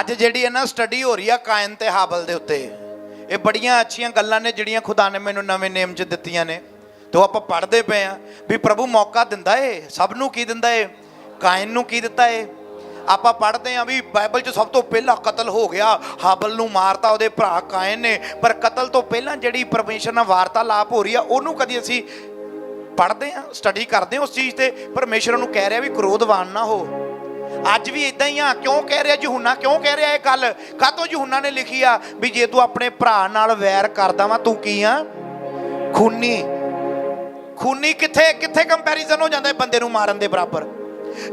ਅੱਜ ਜਿਹੜੀ ਹੈ ਨਾ ਸਟੱਡੀ ਹੋ ਰਹੀ ਆ ਕਾਇਨ ਤੇ ਹਾਬਲ ਦੇ ਉੱਤੇ, ਇਹ ਬੜੀਆਂ ਅੱਛੀਆਂ ਗੱਲਾਂ ਨੇ ਜਿਹੜੀਆਂ ਖੁਦਾ ਨੇ ਮੈਨੂੰ ਨਵੇਂ ਨੇਮ 'ਚ ਦਿੱਤੀਆਂ ਨੇ। ਤੇ ਉਹ ਆਪਾਂ ਪੜ੍ਹਦੇ ਪਏ ਆ ਵੀ ਪ੍ਰਭੂ ਮੌਕਾ ਦਿੰਦਾ ਏ, ਸਭ ਨੂੰ ਕੀ ਦਿੰਦਾ ਏ? ਕਾਇਨ ਨੂੰ ਕੀ ਦਿੱਤਾ ਏ? ਆਪਾਂ ਪੜ੍ਹਦੇ ਆ ਵੀ ਬਾਈਬਲ 'ਚ ਸਭ ਤੋਂ ਪਹਿਲਾਂ ਕਤਲ ਹੋ ਗਿਆ ਹਾਬਲ ਨੂੰ ਮਾਰਤਾ, ਉਹਦੇ ਭਰਾ ਕਾਇਨ ਨੇ। ਪਰ ਕਤਲ ਤੋਂ ਪਹਿਲਾਂ ਜਿਹੜੀ ਪਰਮੇਸ਼ਰ ਨਾਲ ਵਾਰਤਾਲਾਪ ਹੋ ਰਹੀ ਆ, ਉਹਨੂੰ ਕਦੀ ਅਸੀਂ ਪੜ੍ਹਦੇ ਆ ਸਟੱਡੀ ਕਰਦੇ ਆ ਉਸ ਚੀਜ਼ ਤੇ, ਪਰਮੇਸ਼ਰ ਨੂੰ ਕਹਿ ਰਿਹਾ ਵੀ ਕ੍ਰੋਧਵਾਨ ਨਾ ਹੋ। ਅੱਜ ਵੀ ਇਦਾਂ ਹੀ ਆ। ਕਿਉਂ ਕਹਿ ਰਿਹਾ ਯਹੂਨਾ? ਕਿਉਂ ਕਹਿ ਰਿਹਾ ਇਹ ਗੱਲ? ਕਾਤੋਂ ਯਹੂਨਾ ਨੇ ਲਿਖੀ ਆ ਵੀ ਜੇ ਤੂੰ ਆਪਣੇ ਭਰਾ ਨਾਲ ਵੈਰ ਕਰਦਾ ਵਾ, ਤੂੰ ਕੀ ਆ? ਖੂਨੀ। ਖੂਨੀ ਕਿੱਥੇ ਕਿੱਥੇ ਕੰਪੈਰੀਜ਼ਨ ਹੋ ਜਾਂਦਾ ਬੰਦੇ ਨੂੰ ਮਾਰਨ ਦੇ ਬਰਾਬਰ?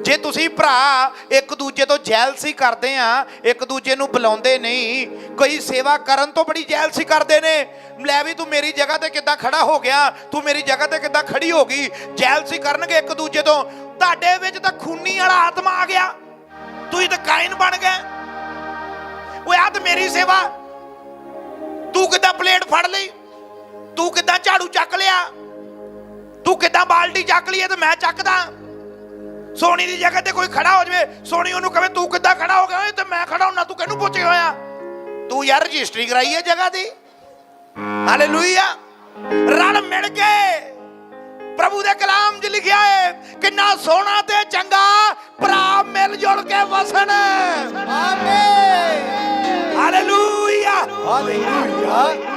ਜੇ ਤੁਸੀਂ ਭਰਾ ਇੱਕ ਦੂਜੇ ਤੋਂ ਜੈਲਸੀ ਕਰਦੇ ਆ, ਇੱਕ ਦੂਜੇ ਨੂੰ ਬੁਲਾਉਂਦੇ ਨਹੀਂ, ਕੋਈ ਸੇਵਾ ਕਰਨ ਤੋਂ ਬੜੀ ਜੈਲਸੀ ਕਰਦੇ ਨੇ। ਲੈ ਵੀ ਤੂੰ ਮੇਰੀ ਜਗ੍ਹਾ ਤੇ ਕਿੱਦਾਂ ਖੜਾ ਹੋ ਗਿਆ, ਤੂੰ ਮੇਰੀ ਜਗ੍ਹਾ ਤੇ ਕਿੱਦਾਂ ਖੜੀ ਹੋ ਗਈ ਜੈਲਸੀ ਕਰਨਗੇ ਇੱਕ ਦੂਜੇ ਤੋਂ। ਤੁਹਾਡੇ ਵਿੱਚ ਤਾਂ ਖੂਨੀ ਵਾਲਾ ਆਤਮਾ ਆ ਗਿਆ। ਤੁਸੀਂ ਤਾਂ ਕਾਇਨ ਬਣ ਗਏ। ਓਏ ਆ ਤੇ ਮੇਰੀ ਸੇਵਾ। ਤੂੰ ਕਿੱਦਾਂ ਪਲੇਟ ਫੜ ਲਈ? ਤੂੰ ਕਿੱਦਾਂ ਝਾੜੂ ਚੱਕ ਲਿਆ? ਤੂੰ ਕਿੱਦਾਂ ਬਾਲਟੀ ਚੱਕ ਲਈ? ਤੇ ਮੈਂ ਚੱਕਦਾ। ਸੋਨੀ ਦੀ ਜਗ੍ਹਾ ਤੇ ਕੋਈ ਖੜਾ ਹੋ ਜਾਵੇ। ਸੋਨੀ ਉਹਨੂੰ ਕਹੇ, ਤੂੰ ਕਿੱਦਾਂ ਖੜਾ ਹੋ ਗਿਆ? ਤੇ ਮੈਂ ਖੜਾ ਹੁੰਨਾ, ਤੂੰ ਕਿਹਨੂੰ ਪੁੱਛੇ ਹੋਇਆ? ਤੂੰ ਯਾਰ ਰਜਿਸਟਰੀ ਕਰਾਈ ਹੈ ਜਗ੍ਹਾ ਦੀ। ਹਾਲੇਲੂਇਆ ਰਲ ਮਿਲ ਕੇ ਪ੍ਰਭੂ ਦੇ ਕਲਾਮ 'ਚ ਲਿਖਿਆ ਹੈ ਕਿੰਨਾ ਸੋਹਣਾ ਤੇ ਮਿਲ ਜੁਲ ਕੇ ਵਸਣ ਆਮੇਨ ਹਾਲੇਲੂਇਆ ਹਾਲੇਲੂਇਆ